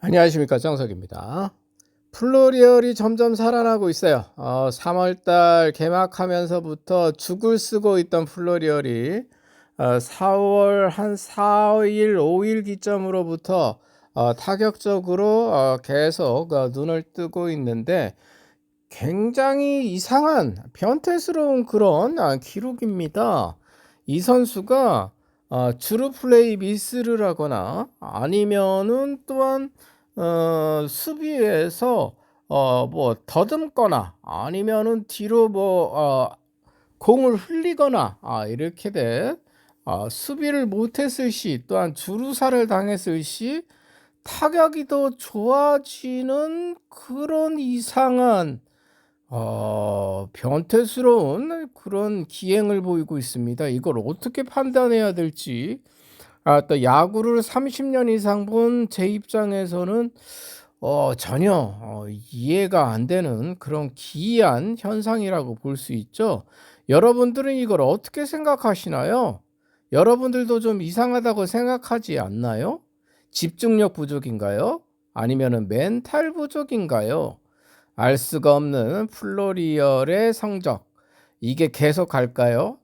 안녕하십니까 정석입니다. 플로리얼이 점점 살아나고 있어요. 어, 3월달 개막하면서부터 죽을 쓰고 있던 플로리얼이 어, 4월 한 4일, 5일 기점으로부터 어, 타격적으로 어, 계속 어, 눈을 뜨고 있는데 굉장히 이상한 변태스러운 그런 아, 기록입니다. 이 선수가 어, 주루 플레이 미스를 하거나 아니면은 또한 어, 수비에서 어, 뭐 더듬거나 아니면은 뒤로 뭐 어, 공을 흘리거나 아, 이렇게 돼 아, 수비를 못했을 시 또한 주루사를 당했을 시 타격이 더 좋아지는 그런 이상한 어, 변태스러운 그런 기행을 보이고 있습니다. 이걸 어떻게 판단해야 될지. 아, 또 야구를 30년 이상 본 제 입장에서는 어, 전혀 어, 이해가 안 되는 그런 기이한 현상이라고 볼 수 있죠. 여러분들은 이걸 어떻게 생각하시나요? 여러분들도 좀 이상하다고 생각하지 않나요? 집중력 부족인가요? 아니면은 멘탈 부족인가요? 알 수가 없는 플로리얼의 성적. 이게 계속 갈까요?